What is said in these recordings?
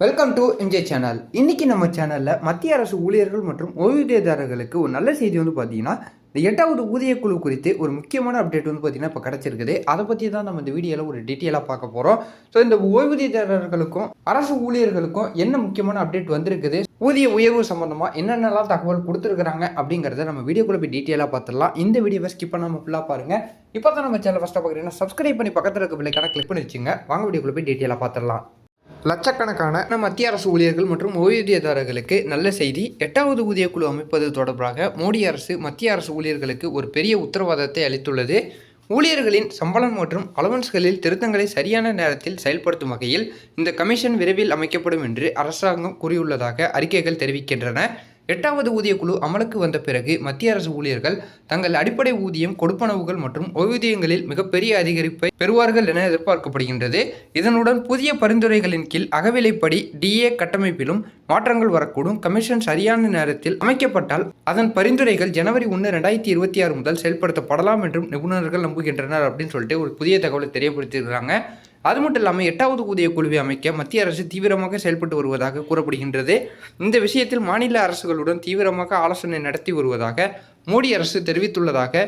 Welcome to MJ channel இன்றைக்கி நம்ம சேனலில் மத்திய அரசு ஊழியர்கள் மற்றும் ஓய்வூதியதாரர்களுக்கு ஒரு நல்ல செய்தி வந்து பார்த்தீங்கன்னா இந்த எட்டாவது ஊதிய குழு குறித்து ஒரு முக்கியமான அப்டேட் வந்து பார்த்தீங்கன்னா இப்போ கிடச்சிருக்குது. அதை பற்றி தான் நம்ம இந்த வீடியோவில் ஒரு டீட்டெயிலாக பார்க்க போகிறோம் ஸோ இந்த ஓய்வூதியதாரர்களுக்கும் அரசு ஊழியர்களுக்கும் என்ன முக்கியமான அப்டேட் வந்திருக்குது? ஊதிய உயர்வு சம்மந்தமாக என்னென்னலாம் தகவல் கொடுத்துருக்குறாங்க அப்படிங்கிறத நம்ம வீடியோக்குள்ள போய் டீட்டெயிலாக பார்த்துடலாம் இந்த வீடியோவை ஸ்கிப் பண்ணாமல் ஃபுல்லாக பாருங்கள் இப்போ தான் நம்ம சேனல் ஃபஸ்ட்டாக பார்க்குறீங்கன்னா சப்ஸ்கிரைப் பண்ணி பக்கத்தில் இருக்க பிள்ளைக்கான கிளிக் பண்ணி வச்சுங்க வாங்க வீடியோக்குள்ளே போய் டீட்டெயிலாக பார்த்துடலாம் லட்சக்கணக்கான நம் மத்திய அரசு ஊழியர்கள் மற்றும் ஓய்வூதியதாரர்களுக்கு நல்ல செய்தி. எட்டாவது ஊதியக்குழு அமைப்பது தொடர்பாக மோடி அரசு மத்திய அரசு ஊழியர்களுக்கு ஒரு பெரிய உத்தரவாதத்தை அளித்துள்ளது. ஊழியர்களின் சம்பளம் மற்றும் அலவன்ஸ்களில் திருத்தங்களை சரியான நேரத்தில் செயல்படுத்தும் வகையில் இந்த கமிஷன் விரைவில் அமைக்கப்படும் என்று அரசாங்கம் கூறியுள்ளதாக அறிக்கைகள் தெரிவிக்கின்றன. எட்டாவது ஊதிய குழு அமலுக்கு வந்த பிறகு மத்திய அரசு ஊழியர்கள் தங்கள் அடிப்படை ஊதியம் கொடுப்பனவுகள் மற்றும் ஓய்வூதியங்களில் மிகப்பெரிய அதிகரிப்பை பெறுவார்கள் என எதிர்பார்க்கப்படுகின்றது. இதனுடன் புதிய பரிந்துரைகளின் கீழ் அகவிலைப்படி டிஏ கட்டமைப்பிலும் மாற்றங்கள் வரக்கூடும். கமிஷன் சரியான நேரத்தில் அமைக்கப்பட்டால் அதன் பரிந்துரைகள் ஜனவரி ஒன்று ரெண்டாயிரத்தி இருபத்தி ஆறு முதல் செயல்படுத்தப்படலாம் என்றும் நிபுணர்கள் நம்புகின்றனர் அப்படின்னு சொல்லிட்டு ஒரு புதிய தகவலை தெரியப்படுத்தியிருக்கிறாங்க. அது மட்டும் இல்லாமல் எட்டாவது ஊதிய குழுவை அமைக்க மத்திய அரசு தீவிரமாக செயல்பட்டு வருவதாக கூறப்படுகின்றது. இந்த விஷயத்தில் மாநில அரசுகளுடன் தீவிரமாக ஆலோசனை நடத்தி வருவதாக மோடி அரசு தெரிவித்துள்ளதாக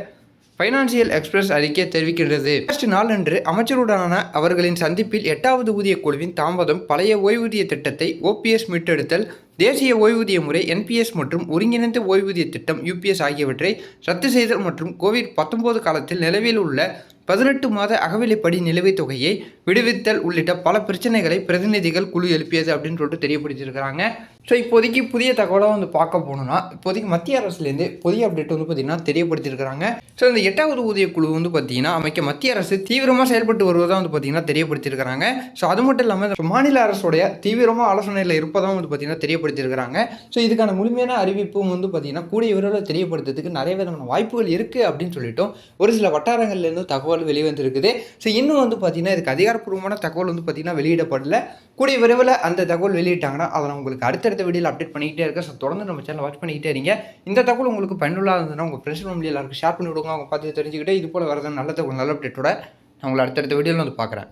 ஃபைனான்சியல் எக்ஸ்பிரஸ் அறிக்கை தெரிவிக்கின்றது. ஃபர்ஸ்ட் நாளன்று அமைச்சருடனான அவர்களின் சந்திப்பில் எட்டாவது ஊதிய குழுவின் தாமதம் பழைய ஓய்வூதிய திட்டத்தை ஓபிஎஸ் மீட்டெடுத்தல் தேசிய ஓய்வூதிய முறை என்பிஎஸ் மற்றும் ஒருங்கிணைந்த ஓய்வூதிய திட்டம் யூபிஎஸ் ஆகியவற்றை ரத்து செய்தல் மற்றும் கோவிட் பத்தொன்பது காலத்தில் நிலவில் உள்ள பதினெட்டு மாத அகவிலைப்படி நிலுவைத் தொகையை விடுவித்தல் உள்ளிட்ட பல பிரச்சனைகளை பிரதிநிதிகள் குழு எழுப்பியது அப்படின்னு சொல்லிட்டு தெரியப்படுத்தியிருக்கிறாங்க. ஸோ இப்போதைக்கு புதிய தகவலாக வந்து பார்க்க போனோம்னா இப்போதைக்கு மத்திய அரசுலேருந்து புதிய அப்டேட் வந்து பார்த்திங்கன்னா தெரியப்படுத்தியிருக்கிறாங்க. ஸோ இந்த எட்டாவது ஊதிய குழு வந்து பார்த்திங்கன்னா அமைக்க மத்திய அரசு தீவிரமாக செயல்பட்டு வருவதாக வந்து பார்த்திங்கன்னா தெரியப்படுத்தியிருக்கிறாங்க. ஸோ அது மட்டும் இல்லாமல் மாநில அரசுடைய தீவிரமாக ஆலோசனையில் இருப்பதாக வந்து பார்த்திங்கன்னா தெரியப்படுத்தியிருக்கிறாங்க. ஸோ இதுக்கான முழுமையான அறிவிப்பும் வந்து பார்த்திங்கன்னா கூடிய விரைவில் தெரியப்படுத்துறதுக்கு நிறைய விதமான வாய்ப்புகள் இருக்குது அப்படின்னு சொல்லிட்டோம் ஒரு சில வட்டாரங்கள்லேருந்து தகவல் வெளிவந்திருக்குது. ஸோ இன்னும் வந்து பார்த்திங்கன்னா இதுக்கு அதிகாரப்பூர்வமான தகவல் வந்து பார்த்திங்கன்னா வெளியிடப்படல. கூடிய விரைவில் அந்த தகவல் வெளியிட்டாங்கன்னா அதை நான் உங்களுக்கு அடுத்தடுத்த வீடியோவில் அப்டேட் பண்ணிக்கிட்டே இருக்கேன். ஸோ தொடர்ந்து நம்ம சேனல் வாட்ச் பண்ணிக்கிட்டே இருங்க. இந்த தகவல் உங்களுக்கு பயனுள்ளாக இருந்ததுன்னா உங்கள் ஃப்ரெண்ட்ஸ் ஃபேமிலி எல்லாருக்கும் ஷேர் பண்ணி விடுங்க. அவங்க பார்த்து தெரிஞ்சுக்கிட்டு இது போல் வரது நல்ல தகவல் நல்ல அப்டேட்டோட நான் உங்களை அடுத்தடுத்த வீடியோவில் வந்து பார்க்குறேன்.